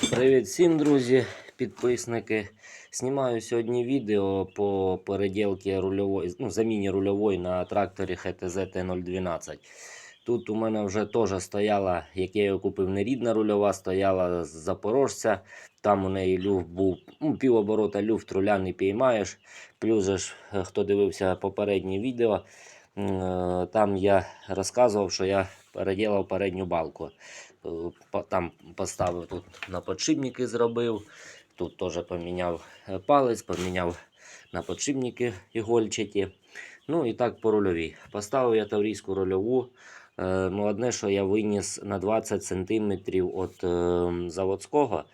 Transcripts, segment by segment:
Привіт всім, друзі, підписники. Знімаю сьогодні відео по переділці рульової, ну, заміні рульової на тракторі ХТЗ Т012. Тут у мене вже теж стояла, як я його купив, не рідна рульова, стояла з Запорожця. Там у неї люфт був ну, півоборота люфт, руля не піймаєш. Плюс, ж, е, хто дивився попереднє відео, там я розказував, що я переділав передню балку. Е, Там поставив тут на подшипники зробив. Тут теж поміняв е, палець, поміняв на подшипники ігольчаті. Ну і так по рульовій. Поставив я таврійську рульову. Е, Ну, одне, що я виніс на 20 см від е, заводського,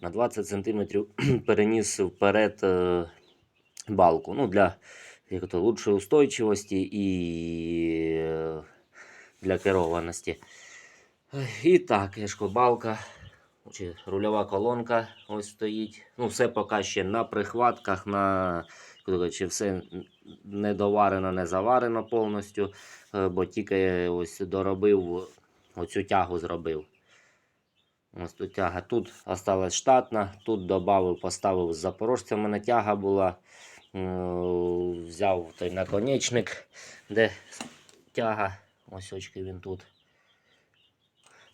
на 20 см переніс вперед е, балку. Ну, для як то, лучшої устойчивості і е, для керованості. І так, я ж кажу, балка чи рульова колонка ось стоїть. Ну, все поки ще на прихватках, на чи все не доварено, не заварено повністю, е, бо тільки ось доробив оцю тягу зробив. Ось тут тяга. Тут осталась штатна, тут додав, поставив з запорожця. У мене тяга була. Е, Взяв той наконечник, де тяга. Ось він тут.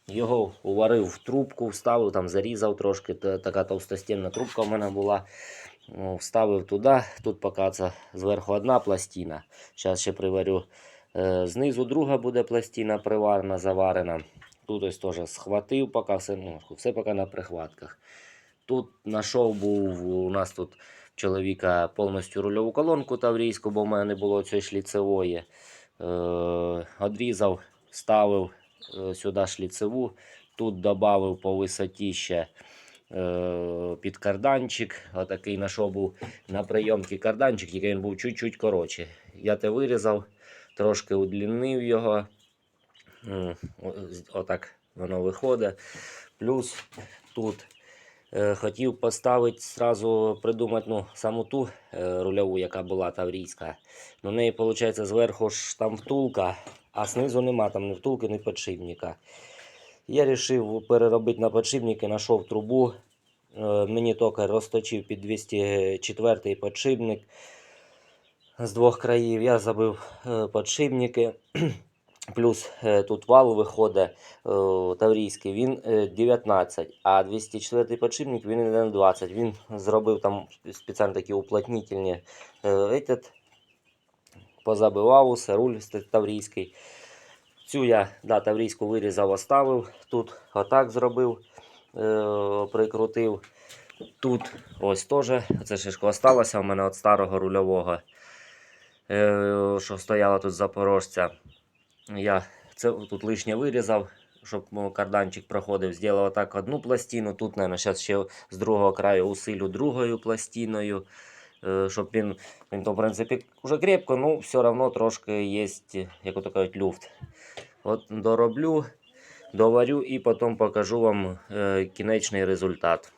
Його уварив в трубку, вставив, там зарізав трошки. Така товстостінна трубка в мене була. Вставив туди. Тут поки це зверху одна пластина. Зараз ще приварю. Е, Знизу друга буде пластина приварена, заварена. Тут ось теж схватив, поки все, ну, все поки на прихватках. Тут знайшов був у нас тут чоловіка повністю рульову колонку таврійську, бо в мене не було цієї шліцевої. Е, Одрізав, ставив е, сюди шліцеву. Тут додав по висоті ще е, під карданчик. Отакий знайшов був на прийомці карданчик, тільки він був чуть-чуть коротший. Я те вирізав, трошки удлінив його. Отак воно виходить. Плюс тут хотів поставити зразу придумати ну, саму ту е, рульову, яка була таврійська. В неї, виходить, зверху ж там втулка, а знизу нема там ні втулки, ні подшипника. Я вирішив переробити на подшипники, знайшов трубу. Е, Мені тільки розточив під 204 подшипник з двох країв. Я забив е, подшипники. Плюс е, тут вал виходить е, таврійський, він е, 19, а 204 подшипник він іде на 20. Він зробив там спеціально такі уплотнительні е, этот, позабивав усе, руль таврійський. Цю я да, таврійську вирізав, оставив. Тут отак зробив, е, прикрутив. Тут ось теж, це шишко осталося у мене від старого рульового, е, що стояло тут запорожця. Я це тут лишнє вирізав, щоб карданчик проходив. Зробив так одну пластину. Тут, мабуть, зараз ще з другого краю усилю другою пластиною. е, Щоб він, він то, в принципі, вже крепко, ну все одно трошки є, як ото кажуть, люфт. От дороблю, доварю і потім покажу вам е, кінечний результат.